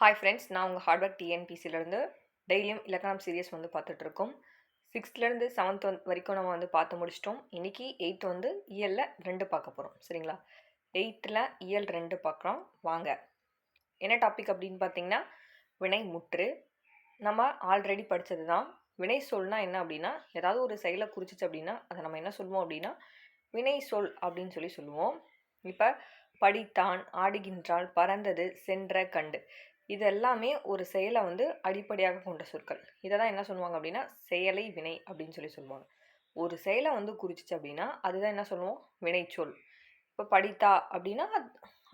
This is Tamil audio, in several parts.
ஹாய் ஃப்ரெண்ட்ஸ் நான் உங்கள் ஹார்ட்வேர் டிஎன்பிசிலேருந்து டெய்லியும் இலக்கணம் சீரியஸ் வந்து பார்த்துட்ருக்கோம் சிக்ஸ்த்லேருந்து செவன்த் வந்து வரைக்கும் நம்ம வந்து பார்த்து முடிச்சிட்டோம். இன்றைக்கி எயித்து வந்து இயலில் ரெண்டு பார்க்க போகிறோம் சரிங்களா? எயித்தில் இயல் ரெண்டு பார்க்குறோம். வாங்க. என்ன டாபிக் அப்படின்னு பார்த்தீங்கன்னா வினை முற்று. நம்ம ஆல்ரெடி படித்தது தான். வினை சொல்னால் என்ன அப்படின்னா ஏதாவது ஒரு செயலை குறிச்சிச்சு அப்படின்னா அதை நம்ம என்ன சொல்லுவோம் அப்படின்னா வினை சொல் அப்படின்னு சொல்லி சொல்லுவோம். இப்போ படித்தான் ஆடுகின்றாள் பறந்தது சென்ற கண்டு. இது எல்லாமே ஒரு செயலை வந்து அடிப்படையாக கொண்ட சொற்கள். இதை தான் என்ன சொல்லுவாங்க அப்படின்னா செயலை வினை அப்படின்னு சொல்லி சொல்லுவாங்க. ஒரு செயலை வந்து குறிச்சிச்சு அப்படின்னா அதுதான் என்ன சொல்லுவோம்? வினைச்சொல். இப்போ படித்தா அப்படின்னா அவள்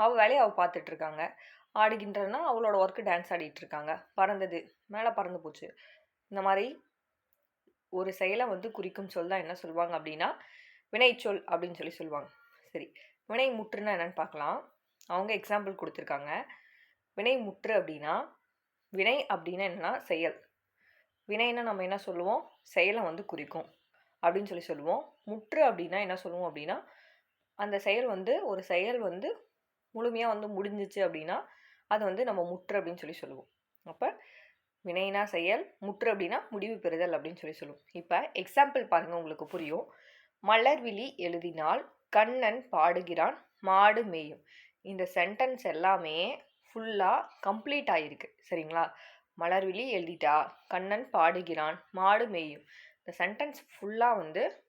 அவ வேலையை அவள் பார்த்துட்ருக்காங்க. ஆடுகின்றன்னா அவளோட ஒர்க்கு டான்ஸ் ஆடிட்டு இருக்காங்க பறந்தது மேலே பறந்து போச்சு. இந்த மாதிரி ஒரு செயலை வந்து குறிக்கும் சொல் தான் என்ன சொல்லுவாங்க அப்படின்னா வினைச்சொல் அப்படின்னு சொல்லி சொல்லுவாங்க. சரி வினை முற்றுன்னா என்னன்னு பார்க்கலாம். அவங்க எக்ஸாம்பிள் கொடுத்துருக்காங்க. வினை முற்று அப்படின்னா வினை அப்படின்னா என்னன்னா செயல். வினைன்னா நம்ம என்ன சொல்லுவோம்? செயலை வந்து குறிக்கும் அப்படின்னு சொல்லி சொல்லுவோம். முற்று அப்படின்னா என்ன சொல்லுவோம் அப்படின்னா அந்த செயல் வந்து ஒரு செயல் வந்து முழுமையாக வந்து முடிஞ்சிச்சு அப்படின்னா அது வந்து நம்ம முற்று அப்படின்னு சொல்லி சொல்லுவோம். அப்போ வினைனா செயல் முற்று அப்படின்னா முடிவு பெறுதல் அப்படின்னு சொல்லி சொல்லுவோம். இப்போ எக்ஸாம்பிள் பாருங்கள் உங்களுக்கு புரியும். மலர்விழி எழுதினால் கண்ணன் பாடுகிறான் மாடு மேயும். இந்த சென்டென்ஸ் எல்லாமே ஃபுல்லாக கம்ப்ளீட் ஆகிருக்கு சரிங்களா? மலர்விழி எழுதிட்டா கண்ணன் பாடுகிறான் மாடு மேயும். இந்த சென்டென்ஸ் ஃபுல்லாக வந்து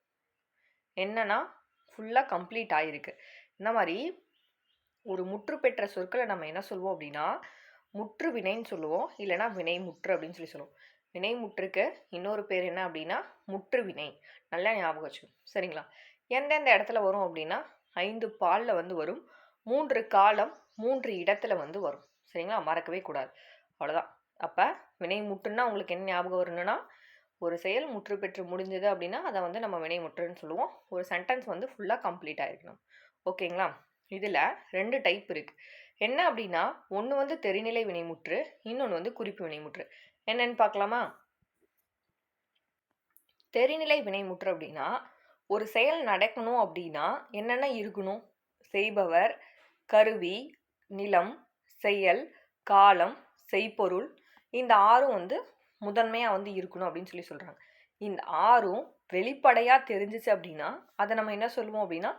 என்னன்னா ஃபுல்லாக கம்ப்ளீட் ஆகிருக்கு இந்த மாதிரி ஒரு முற்று பெற்ற சொற்களை நம்ம என்ன சொல்லுவோம் அப்படின்னா முற்று வினைன்னு சொல்லுவோம். இல்லைன்னா வினை முற்று அப்படின்னு சொல்லி சொல்லுவோம். வினை முற்றுக்கு இன்னொரு பேர் என்ன அப்படின்னா முற்று வினை. நல்லா ஞாபகம் வச்சுக்கணும். சரிங்களா? எந்தெந்த இடத்துல வரும் அப்படின்னா ஐந்து பாலில் வந்து வரும். மூன்று காலம் மூன்று இடத்துல வந்து வரும். சரிங்களா? மறக்கவே கூடாது. அவ்வளோதான் அப்போ வினை முற்றுன்னா உங்களுக்கு என்ன ஞாபகம் வரணும்னா ஒரு செயல் முற்று பெற்று முடிஞ்சது அப்படின்னா அதை வந்து நம்ம வினை முற்றுன்னு சொல்லுவோம். ஒரு சென்டென்ஸ் வந்து ஃபுல்லாக கம்ப்ளீட் ஆகிருக்கணும் ஓகேங்களா? இதில் ரெண்டு டைப் இருக்குது என்ன அப்படின்னா ஒன்று வந்து தெரிநிலை வினைமுற்று இன்னொன்று வந்து குறிப்பு வினைமுற்று. என்னன்னு பார்க்கலாமா? தெரிநிலை வினைமுற்று அப்படின்னா ஒரு செயல் நடக்கணும் அப்படின்னா என்னென்ன இருக்கணும்? செய்பவர் கருவி நிலம் செயல் காலம் செய்பொருள் இந்த ஆறும் வந்து முதன்மையாக வந்து இருக்கணும் அப்படின்னு சொல்லி சொல்கிறாங்க இந்த ஆறும் வெளிப்படையாக தெரிஞ்சிச்சு அப்படின்னா அதை நம்ம என்ன சொல்லுவோம் அப்படின்னா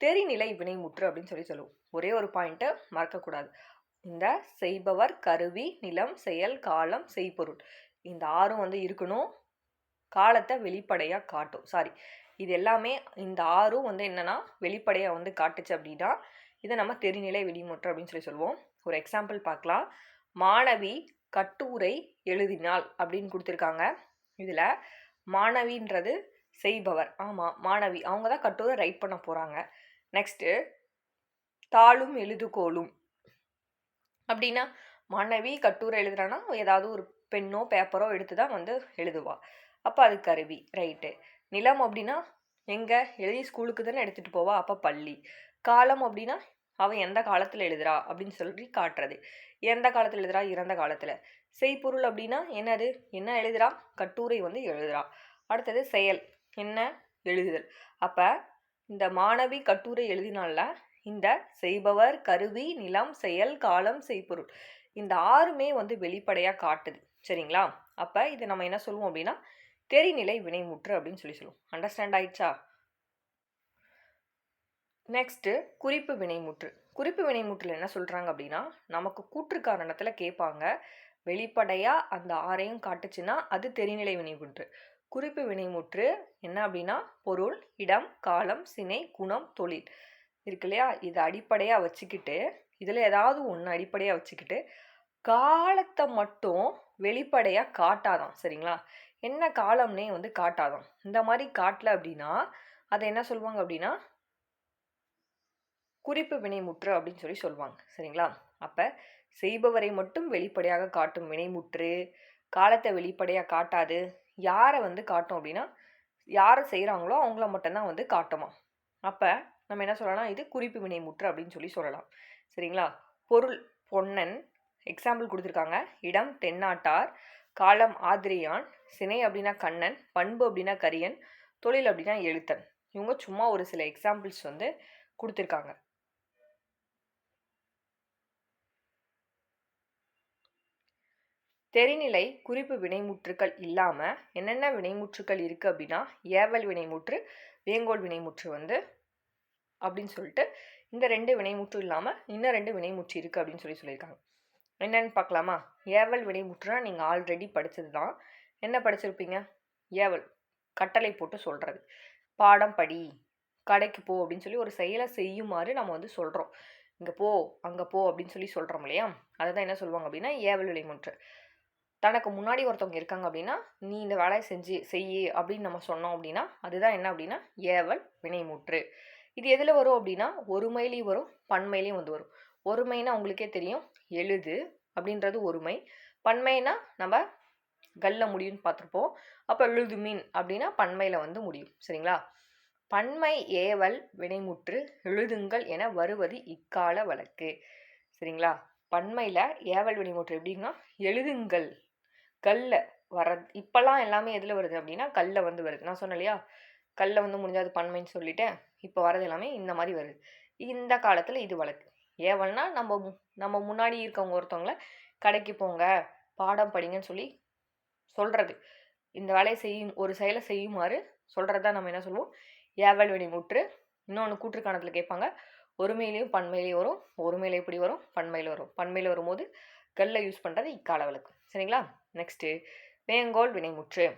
தெரிநிலை வினைமுற்று அப்படின்னு சொல்லி சொல்லுவோம். ஒரே ஒரு பாயிண்ட்டை மறக்கக்கூடாது. இந்த செய்பவர் கருவி நிலம் செயல் காலம் செய்பொருள் இந்த ஆறும் வந்து இருக்கணும். காலத்தை வெளிப்படையாக காட்டும். சாரி இது எல்லாமே இந்த ஆறும் வந்து என்னென்னா வெளிப்படையாக வந்து காட்டுச்சு அப்படின்னா இதை நம்ம தெரிநிலை விடிமுற்று அப்படின்னு சொல்லி சொல்லுவோம். ஒரு எக்ஸாம்பிள் பார்க்கலாம். மாணவி கட்டுரை எழுதினாள் அப்படின்னு கொடுத்துருக்காங்க. இதில் மாணவின்றது செய்பவர். ஆமாம் மாணவி. அவங்க தான் கட்டுரை ரைட் பண்ண போகிறாங்க நெக்ஸ்ட்டு தாளும் எழுதுகோளும். அப்படின்னா மாணவி கட்டுரை எழுதுறான்னா ஏதாவது ஒரு பெண்ணோ பேப்பரோ எடுத்து தான் வந்து எழுதுவா. அப்போ அது கருவி ரைட்டு நிலம் அப்படின்னா எங்கே? எழுதி ஸ்கூலுக்கு தானே எடுத்துகிட்டு போவா. அப்போ பள்ளி. காலம் அப்படின்னா அவன் எந்த காலத்தில் எழுதுறா அப்படின்னு சொல்லி காட்டுறது. எந்த காலத்தில் எழுதுறா? இறந்த காலத்தில். செய்பொருள் அப்படின்னா என்னது? என்ன எழுதுறா? கட்டுரை வந்து எழுதுறா. அடுத்தது செயல். என்ன? எழுதுதல். அப்போ இந்த மாணவி கட்டுரை எழுதினால இந்த செய்பவர் கருவி நிலம் செயல் காலம் செய்பொருள். இந்த ஆறுமே வந்து வெளிப்படையாக காட்டுது. சரிங்களா? அப்போ இதை நம்ம என்ன சொல்லுவோம் அப்படின்னா தெரிநிலை வினைமுற்று அப்படின்னு சொல்லி சொல்லுவோம். அண்டர்ஸ்டாண்ட் ஆயிடுச்சா? நெக்ஸ்ட்டு குறிப்பு வினைமுற்று. குறிப்பு வினைமுற்றில் என்ன சொல்கிறாங்க அப்படின்னா நமக்கு கூற்று காரணத்தில் கேட்பாங்க வெளிப்படையாக அந்த ஆறையும் காட்டுச்சுன்னா அது தெரிநிலை வினைமுற்று. குறிப்பு வினைமுற்று என்ன அப்படின்னா பொருள் இடம் காலம் சினை குணம் தொழில். இருக்கு இல்லையா? இதை அடிப்படையாக வச்சுக்கிட்டு இதில் ஏதாவது ஒன்று அடிப்படையாக வச்சுக்கிட்டு காலத்தை மட்டும் வெளிப்படையாக காட்டாதான் சரிங்களா? என்ன காலம்னே வந்து காட்டாதான். இந்த மாதிரி காட்டல அப்படின்னா அதை என்ன சொல்லுவாங்க அப்படின்னா குறிப்பு வினைமுற்று அப்படின்னு சொல்லி சொல்லுவாங்க. சரிங்களா? அப்போ செய்பவரை மட்டும் வெளிப்படையாக காட்டும் வினைமுற்று காலத்தை வெளிப்படையாக காட்டாது யாரை வந்து காட்டும் அப்படின்னா யாரை செய்கிறாங்களோ அவங்கள மட்டும்தான் வந்து காட்டுமா? அப்போ நம்ம என்ன சொல்லலாம்? இது குறிப்பு வினைமுற்று அப்படின்னு சொல்லி சொல்லலாம். சரிங்களா? பொருள் பொன்னன் எக்ஸாம்பிள் கொடுத்துருக்காங்க. இடம் தென்னாட்டார் காலம் ஆதிரியான் சினை அப்படின்னா கண்ணன் பண்பு அப்படின்னா கரியன் தொழில் அப்படின்னா எழுத்தன். இவங்க சும்மா ஒரு சில எக்ஸாம்பிள்ஸ் வந்து கொடுத்துருக்காங்க. தெரிநிலை குறிப்பு வினைமுற்றுக்கள் இல்லாமல் என்னென்ன வினைமுற்றுக்கள் இருக்குது அப்படின்னா ஏவல் வினைமுற்று வேங்கோல் வினைமுற்று வந்து அப்படின்னு சொல்லிட்டு இந்த ரெண்டு வினைமுற்று இல்லாமல் இன்னும் ரெண்டு வினைமுற்று இருக்குது அப்படின்னு சொல்லி சொல்லியிருக்காங்க. என்னென்னு பார்க்கலாமா? ஏவல் வினைமுற்றுனா நீங்கள் ஆல்ரெடி படித்தது தான் என்ன படிச்சிருப்பீங்க? ஏவல் கட்டளை போட்டு சொல்கிறது பாடம் படி கடைக்கு போ அப்படின்னு சொல்லி ஒரு செயலை செய்யுமாறு நம்ம வந்து சொல்கிறோம் இங்கே போ அங்கே போ அப்படின்னு சொல்லி சொல்கிறோம் இல்லையா? அதை தான் என்ன சொல்லுவாங்க அப்படின்னா ஏவல் வினைமுற்று. தனக்கு முன்னாடி ஒருத்தவங்க இருக்காங்க அப்படின்னா நீ இந்த வேலையை செஞ்சு செய்யு அப்படின்னு நம்ம சொன்னோம் அப்படின்னா அதுதான் என்ன அப்படின்னா ஏவல் வினைமுற்று. இது எதில் வரும் அப்படின்னா ஒருமையிலையும் வரும் பன்மையிலையும் வந்து வரும். ஒருமைனா உங்களுக்கே தெரியும் எழுது அப்படின்றது ஒருமை. பன்மைனா நம்ம கல்ல முடியும்னு பார்த்துருப்போம். அப்போ எழுது மீன் அப்படின்னா பன்மையில் வந்து முடியும். சரிங்களா? பன்மை ஏவல் வினைமுற்று எழுதுங்கள் என வருவது இக்கால வழக்கு. சரிங்களா? பன்மையில் ஏவல் வினைமுற்று எப்படின்னா எழுதுங்கள் கல்ல வர இப்போல்லாம் எல்லாமே எதில் வருது அப்படின்னா கல்ல வந்து வருது. நான் சொன்னேன் இல்லையா? கல்ல வந்து முடிஞ்சாது பன்மைன்னு சொல்லிட்டேன். இப்போ வரது எல்லாமே இந்த மாதிரி வருது. இந்த காலத்தில் இது வழக்கு. ஏவல்னா நம்ம நம்ம முன்னாடி இருக்கவங்க ஒருத்தவங்கள கடைக்கு போங்க பாடம் படிங்கன்னு சொல்லி சொல்கிறது இந்த வேலையை செய்யும் ஒரு செயலை செய்யுமாறு சொல்கிறது தான் நம்ம என்ன சொல்லுவோம்? ஏவல் முற்று. இன்னொன்று கூற்றுக்காணத்தில் கேட்பாங்க. ஒருமையிலையும் பண்மையிலையும் வரும் ஒருமையில் எப்படி வரும்? பன்மையில் வரும். பன்மையில் வரும்போது கல்லை யூஸ் பண்ணுறது இக்கால வழக்கு. சரிங்களா? நெக்ஸ்ட்டு வேங்கோல் வினைமுற்று.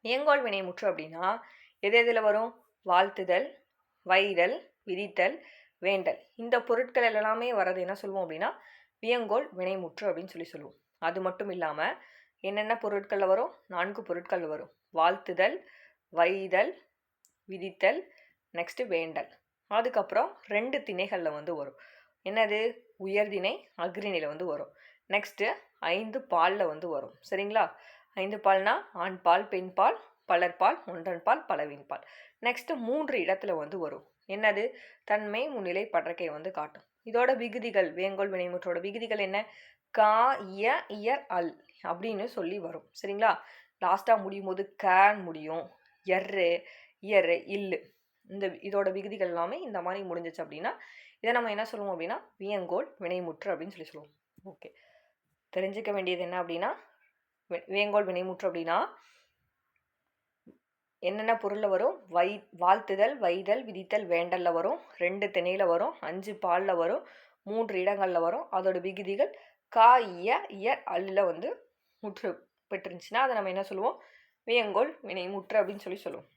வேங்கோல் வினைமுற்று அப்படின்னா எது எதில் வரும்? வாழ்த்துதல் வைதல் விதித்தல் வேண்டல். இந்த பொருட்கள் எல்லாமே வர்றது என்ன சொல்லுவோம் அப்படின்னா வியங்கோல் வினைமுற்று அப்படின்னு சொல்லி சொல்லுவோம் அது மட்டும் இல்லாமல் என்னென்ன பொருட்களில் வரும்? நான்கு பொருட்கள் வரும். வாழ்த்துதல் வைதல் விதித்தல் நெக்ஸ்ட்டு வேண்டல். அதுக்கப்புறம் ரெண்டு திணைகளில் வந்து வரும். என்னது? உயர்திணை அக்ரிணையில் வந்து வரும். நெக்ஸ்ட்டு ஐந்து பாலில் வந்து வரும். சரிங்களா? ஐந்து பால்னால் ஆண் பால் பெண் பால் பலர்பால் ஒன்றன் பால் பலவின் பால். நெக்ஸ்ட்டு மூன்று இடத்துல வந்து வரும். என்னது? தன்மை முன்னிலை பற்றக்கை வந்து காட்டும். இதோட விகுதிகள் வேங்கோல் வினைமுற்றோட விகுதிகள் என்ன? கா இய இயர் அல் அப்படின்னு சொல்லி வரும். சரிங்களா? லாஸ்ட்டாக முடியும் போது கேன் முடியும். எர்ரு இயர் இல்லு இந்த இதோட விகுதிகள் எல்லாமே இந்த மாதிரி முடிஞ்சிச்சு அப்படின்னா இதை நம்ம என்ன சொல்லுவோம் அப்படின்னா வியங்கோல் வினைமுற்று அப்படின்னு சொல்லி சொல்லுவோம். ஓகே தெரிஞ்சுக்க வேண்டியது என்ன அப்படின்னா வேங்கோல் வினைமுற்று அப்படின்னா என்னென்ன பொருளில் வரும்? வை வாழ்த்துதல் வைதல் விதித்தல் வேண்டலில் வரும். ரெண்டு திணையில் வரும். அஞ்சு பாலில் வரும். மூன்று இடங்களில் வரும். அதோட விகுதிகள் கா இய இயர் அல்லில் வந்து முற்று பெற்றுருந்துச்சுன்னா அதை நம்ம என்ன சொல்லுவோம்? வேங்கோல் வினைமுற்று அப்படின்னு சொல்லி சொல்லுவோம்.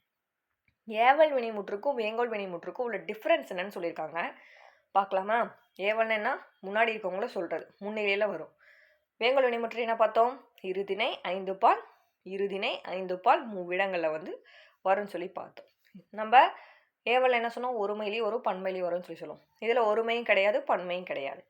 ஏவல் வினைமுற்றுக்கும் வேங்கோல் வினைமுற்றுக்கும் உள்ள டிஃப்ரென்ஸ் என்னன்னு சொல்லியிருக்காங்க. பார்க்கலாமா? ஏவல்னா முன்னாடி இருக்கவங்கள சொல்கிறது முன்னிலையில் வரும். வேங்கோல் முற்றி என்ன பார்த்தோம்? இருதினை ஐந்து பால் இருதினை ஐந்து பால் மூவிடங்களில் வந்து வரும்னு சொல்லி பார்த்தோம். நம்ம ஏவல் என்ன சொன்னோம்? ஒருமையிலேயே வரும் பன்மையிலேயே வரும்னு சொல்லி சொல்லுவோம். இதில் ஒருமையும் கிடையாது பன்மையும் கிடையாது.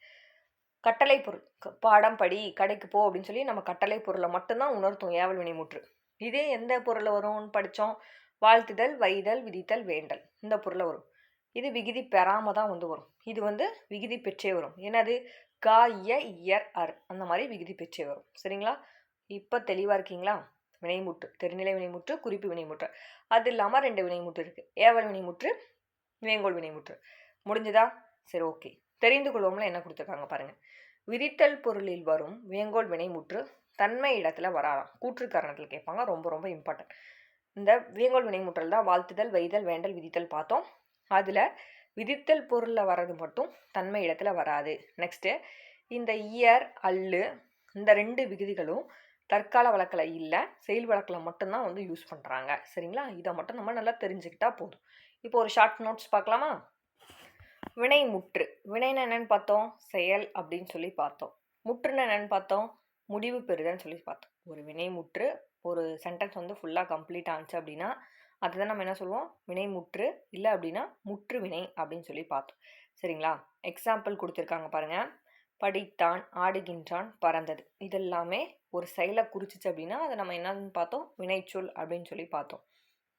கட்டளை பொருள் பாடம் படி கடைக்கு போ அப்படின்னு சொல்லி நம்ம கட்டளை பொருளை மட்டும்தான் உணர்த்தும் ஏவல் வினைமுற்று இதே எந்த பொருளை வரும்னு படித்தோம் வாழ்த்துதல் வைதல் விதித்தல் வேண்டல். இந்த பொருளை வரும். இது விகுதி பெறாமல் தான் வந்து வரும். இது வந்து விகுதி பெற்றே வரும். என்னது? கா இய இயர் அர் அந்த மாதிரி விகுதி பெற்றே வரும். சரிங்களா? இப்போ தெளிவாக இருக்கீங்களா? வினைமுற்று தெரிநிலை வினைமுற்று குறிப்பு வினைமுற்று. அது இல்லாமல் ரெண்டு வினைமுற்று இருக்குது ஏவல் வினைமுற்று வேங்கோல் வினைமுற்று. முடிஞ்சதா? சரி ஓகே. தெரிந்து கொள்வோம்ல என்ன கொடுத்துருக்காங்க பாருங்கள் விதித்தல் பொருளில் வரும் வேங்கோல் வினைமுற்று தன்மை இடத்துல வராலாம் கூற்று காரணத்தில் கேட்பாங்க. ரொம்ப ரொம்ப இம்பார்ட்டன்ட் இந்த வேங்கோல் வினைமுற்றல் தான் வாழ்த்துதல் வைதல் வேண்டல் விதித்தல் பார்த்தோம். அதில் விதித்தல் பொருளில் வர்றது மட்டும் தன்மை இடத்துல வராது. நெக்ஸ்ட்டு இந்த இயர் அல்லு இந்த ரெண்டு விகுதிகளும் தற்கால வழக்கில் இல்லை. செயல் வழக்கில் மட்டும்தான் வந்து யூஸ் பண்ணுறாங்க சரிங்களா? இதை மட்டும் நம்ம நல்லா தெரிஞ்சுக்கிட்டா போதும். இப்போ ஒரு ஷார்ட் நோட்ஸ் பார்க்கலாமா? வினை முற்று. வினைன்னு என்னென்னு பார்த்தோம்? செயல் அப்படின்னு சொல்லி பார்த்தோம். முற்றுன்னு என்னென்னு பார்த்தோம்? முடிவு பெறுதல்னு சொல்லி பார்த்தோம். ஒரு வினை முற்று ஒரு சென்டென்ஸ் வந்து ஃபுல்லாக கம்ப்ளீட் ஆனிச்சு அப்படின்னா அதுதான் நம்ம என்ன சொல்லுவோம்? வினை முற்று. இல்லை அப்படின்னா முற்று வினை அப்படின்னு சொல்லி பார்த்தோம். சரிங்களா? எக்ஸாம்பிள் கொடுத்துருக்காங்க பாருங்கள் படித்தான் ஆடுகின்றான் பறந்தது. இதெல்லாமே ஒரு செயலை குறிச்சிச்சு அப்படின்னா அதை நம்ம என்னன்னு பார்த்தோம்? வினைச்சொல் அப்படின்னு சொல்லி பார்த்தோம்.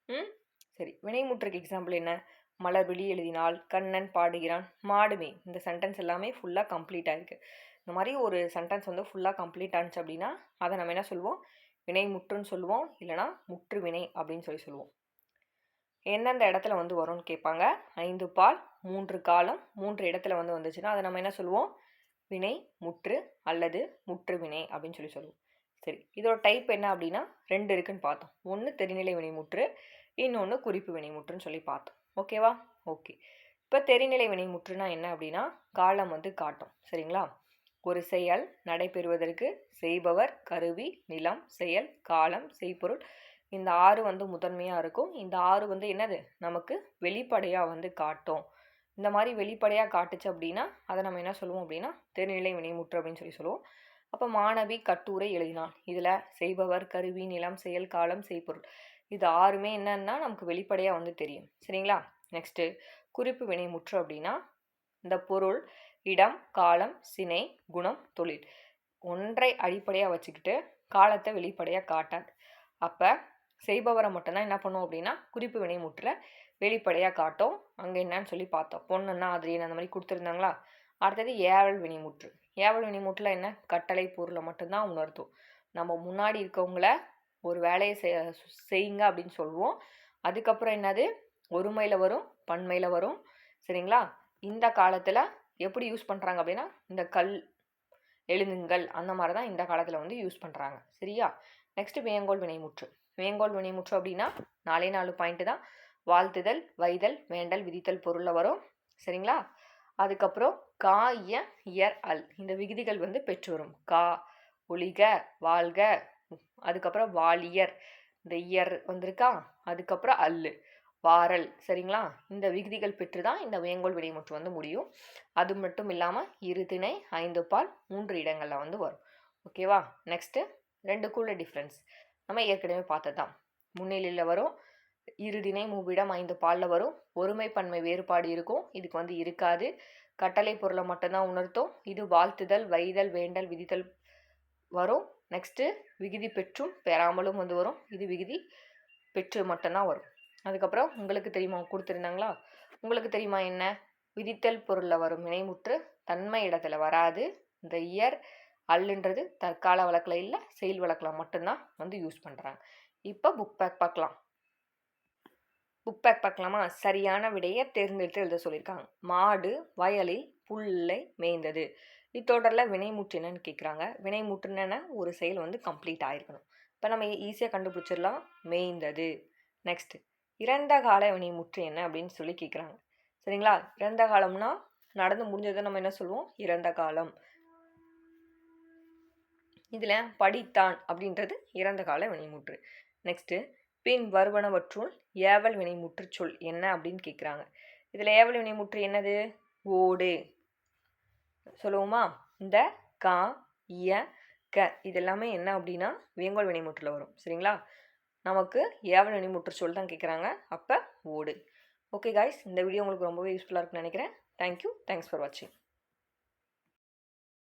ம்? சரி. வினைமுற்றுக்கு எக்ஸாம்பிள் என்ன? மலர் விழி எழுதினால் கண்ணன் பாடுகிறான் மாடுமே. இந்த சென்டென்ஸ் எல்லாமே ஃபுல்லாக கம்ப்ளீட் ஆகிருக்கு இந்த மாதிரி ஒரு சென்டென்ஸ் வந்து ஃபுல்லாக கம்ப்ளீட் ஆனிச்சு அப்படின்னா அதை நம்ம என்ன சொல்லுவோம்? வினை முற்றுன்னு சொல்லுவோம். இல்லைனா முற்று வினை அப்படின்னு சொல்லி சொல்லுவோம். எந்தெந்த இடத்துல வந்து வரும்னு கேட்பாங்க. ஐந்து பால் மூன்று காலம் மூன்று இடத்துல வந்து வந்துச்சுன்னா அதை நம்ம என்ன சொல்லுவோம்? வினை முற்று அல்லது முற்று வினை அப்படின்னு சொல்லி சொல்லுவோம். சரி இதோட டைப் என்ன அப்படின்னா ரெண்டு இருக்குன்னு பார்த்தோம். ஒன்று தெரிநிலை வினைமுற்று இன்னொன்று குறிப்பு வினைமுற்றுன்னு சொல்லி பார்த்தோம். ஓகேவா ஓகே இப்போ தெரிநிலை வினைமுற்றுனா என்ன அப்படின்னா காலம் வந்து காட்டும். சரிங்களா? ஒரு செயல் நடைபெறுவதற்கு செய்பவர் கருவி நிலம் செயல் காலம் செய்பொருள் இந்த ஆறு வந்து முதன்மையாக இருக்கும். இந்த ஆறு வந்து என்னது? நமக்கு வெளிப்படையாக வந்து காட்டும். இந்த மாதிரி வெளிப்படையாக காட்டுச்சு அப்படின்னா அதை நம்ம என்ன சொல்லுவோம் அப்படின்னா திருநிலை வினைமுற்று அப்படின்னு சொல்லி சொல்லுவோம். அப்போ மாணவி கட்டுரை எழுதினான் இதில் செய்பவர் கருவி நிலம் செயல் காலம் செய்பொருள். இது ஆறுமே என்னன்னா நமக்கு வெளிப்படையாக வந்து தெரியும். சரிங்களா? நெக்ஸ்ட்டு குறிப்பு வினைமுற்று அப்படின்னா இந்த பொருள் இடம் காலம் சினை குணம் தொழில். ஒன்றை அடிப்படையாக வச்சுக்கிட்டு காலத்தை வெளிப்படையாக காட்டாது. அப்போ செய்பவரை மட்டும்தான் என்ன பண்ணும் அப்படின்னா குறிப்பு வினைமுற்றில் வெளிப்படையாக காட்டும். அங்கே என்னன்னு சொல்லி பார்த்தோம். பொண்ணுன்னா அதிரியன் அந்த மாதிரி கொடுத்துருந்தாங்களா? அடுத்தது ஏவல் வினைமுற்று ஏவல் வினைமுற்றில் என்ன? கட்டளை பொருளை மட்டும்தான் உணர்த்தும். நம்ம முன்னாடி இருக்கவங்கள ஒரு வேலையை செய்யுங்க அப்படின்னு சொல்லுவோம். அதுக்கப்புறம் என்னது? ஒருமையில் வரும் பன்மையில் வரும். சரிங்களா? இந்த காலத்தில் எப்படி யூஸ் பண்ணுறாங்க அப்படின்னா இந்த கல் எழுதுங்கள் அந்த மாதிரி தான் இந்த காலத்தில் வந்து யூஸ் பண்ணுறாங்க சரியா? நெக்ஸ்ட்டு வேங்கோல் வினைமுற்று வேங்கோல் வினைமுற்று அப்படின்னா நாலே நாலு பாயிண்ட்டு தான். வாழ்த்துதல் வைதல் வேண்டல் விதித்தல் பொருளில் வரும். சரிங்களா? அதுக்கப்புறம் கா இய இயர் அல். இந்த விகுதிகள் வந்து பெற்று வரும் கா ஒளிக வாழ்க. அதுக்கப்புறம் வாலியர். இந்த இயர் வந்திருக்கா? அதுக்கப்புறம் அல்லு. வாரல். சரிங்களா? இந்த விகுதிகள் பெற்று தான் இந்த வேங்கோல் விடைமுற்று வந்து முடியும். அது மட்டும் இல்லாமல் இரு திணை ஐந்து பால் மூன்று இடங்களில் வந்து வரும். ஓகேவா? நெக்ஸ்ட்டு ரெண்டுக்குள்ள டிஃப்ரென்ஸ் நம்ம ஏற்கனவே பார்த்ததான் முன்னிலையில் வரும். இருதினை மூவிடம் ஐந்து பாலில் வரும். ஒருமை பன்மை வேறுபாடு இருக்கும். இதுக்கு வந்து இருக்காது. கட்டளை பொருளை மட்டும்தான் உணர்த்தும். இது வாழ்த்துதல் வைதல் வேண்டல் விதித்தல் வரும். நெக்ஸ்ட்டு விகுதி பெற்றும் பெறாமலும் வந்து வரும். இது விகுதி பெற்று மட்டும்தான் வரும். அதுக்கப்புறம் உங்களுக்கு தெரியுமா? கொடுத்துருந்தாங்களா? உங்களுக்கு தெரியுமா என்ன? விதித்தல் பொருளில் வரும் வினைமுற்று தன்மை இடத்துல வராது. இந்த இயர் அல்லுன்றது தற்கால வழக்கில் இல்லை செயல் வழக்கில் மட்டும்தான் வந்து யூஸ் பண்ணுறாங்க இப்போ புக் பேக் பார்க்கலாம் புக் பேக் பார்க்கலாமா சரியான விடையை தேர்ந்தெடுத்து எழுத சொல்லியிருக்காங்க மாடு வயலில் புல்லை மேய்ந்தது. இத்தொடரில் வினைமுற்று என்னன்னு கேட்குறாங்க வினைமுற்றுன்னு ஒரு செயல் வந்து கம்ப்ளீட் ஆகிருக்கணும் இப்போ நம்ம ஈஸியாக கண்டுபிடிச்சிடலாம். மேய்ந்தது. நெக்ஸ்ட் இறந்த கால வினைமுற்று என்ன அப்படின்னு சொல்லி கேட்குறாங்க சரிங்களா? இறந்த காலம்னா நடந்து முடிஞ்சதை நம்ம என்ன சொல்லுவோம்? இறந்த காலம். இதில் படித்தான் அப்படின்றது இறந்த கால வினைமுற்று. நெக்ஸ்ட்டு பின் வருவனவற்றுள் ஏவல் வினைமுற்று சொல் என்ன அப்படின்னு கேட்குறாங்க இதில் ஏவல் வினைமுற்று என்னது? ஓடு. சொல்லுவோமா? இந்த கா இய க இதெல்லாமே என்ன அப்படின்னா வேங்கோல் வினைமுற்றில் வரும். சரிங்களா? நமக்கு ஏவல் வினைமுற்று சொல் தான் கேட்குறாங்க அப்போ ஓடு. ஓகே காய்ஸ் இந்த வீடியோ உங்களுக்கு ரொம்பவே யூஸ்ஃபுல்லாக இருக்குன்னு நினைக்கிறேன். தேங்க்யூ தேங்க்ஸ் ஃபார் வாட்சிங்